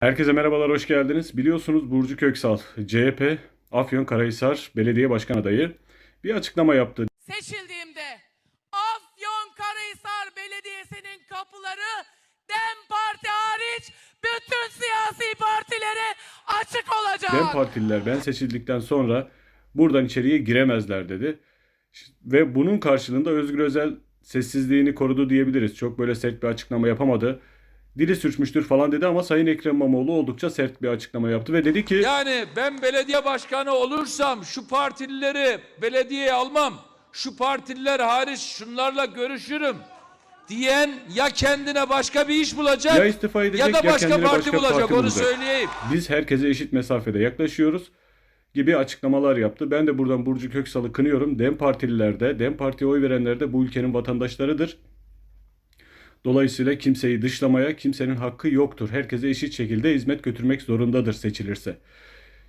Herkese merhabalar, hoş geldiniz. Biliyorsunuz Burcu Köksal, CHP Afyonkarahisar Belediye Başkan Adayı bir açıklama yaptı. seçildiğimde Afyonkarahisar Belediyesi'nin kapıları DEM Parti hariç bütün siyasi partilere açık olacak. DEM Partililer ben seçildikten sonra buradan içeriye giremezler dedi. Ve bunun karşılığında Özgür Özel sessizliğini korudu diyebiliriz. Çok böyle sert bir açıklama yapamadı. Dili sürçmüştür falan dedi ama Sayın Ekrem İmamoğlu oldukça sert bir açıklama yaptı ve dedi ki Yani ben belediye başkanı olursam şu partilileri belediyeye almam. Şu partililer hariç şunlarla görüşürüm diyen ya kendine başka bir iş bulacak Ya istifa edecek, ya da ya başka kendine parti başka bulacak parti onu bulacak. söyleyeyim. biz herkese eşit mesafede yaklaşıyoruz gibi açıklamalar yaptı. Ben de buradan Burcu Köksal'ı kınıyorum. DEM Partililer de, DEM Parti'ye oy verenler de bu ülkenin vatandaşlarıdır. Dolayısıyla kimseyi dışlamaya kimsenin hakkı yoktur. Herkese eşit şekilde hizmet götürmek zorundadır seçilirse.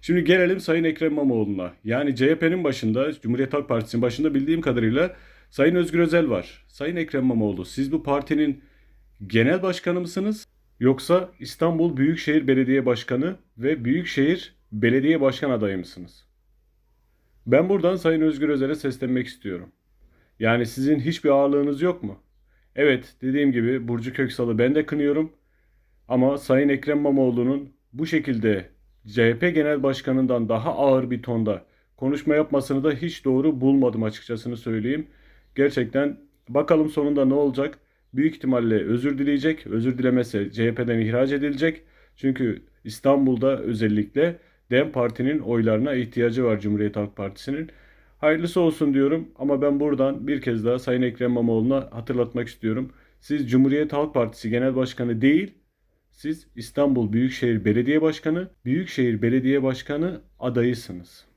Şimdi gelelim Sayın Ekrem İmamoğlu'na. Yani CHP'nin başında, Cumhuriyet Halk Partisi'nin başında bildiğim kadarıyla Sayın Özgür Özel var. Sayın Ekrem İmamoğlu, siz bu partinin genel başkanı mısınız? Yoksa İstanbul Büyükşehir Belediye Başkanı ve Büyükşehir Belediye Başkan adayı mısınız? Ben buradan Sayın Özgür Özel'e seslenmek istiyorum. Yani sizin hiçbir ağırlığınız yok mu? Evet, dediğim gibi Burcu Köksal'ı ben de kınıyorum. Ama Sayın Ekrem İmamoğlu'nun bu şekilde CHP Genel Başkanı'ndan daha ağır bir tonda konuşma yapmasını da hiç doğru bulmadım açıkçasını söyleyeyim. Gerçekten bakalım sonunda ne olacak? Büyük ihtimalle özür dileyecek. Özür dilemezse CHP'den ihraç edilecek. Çünkü İstanbul'da özellikle DEM Parti'nin oylarına ihtiyacı var Cumhuriyet Halk Partisi'nin. Hayırlısı olsun diyorum ama ben buradan bir kez daha Sayın Ekrem İmamoğlu'na hatırlatmak istiyorum. Siz Cumhuriyet Halk Partisi Genel Başkanı değil, siz İstanbul Büyükşehir Belediye Başkanı, Büyükşehir Belediye Başkanı adayısınız.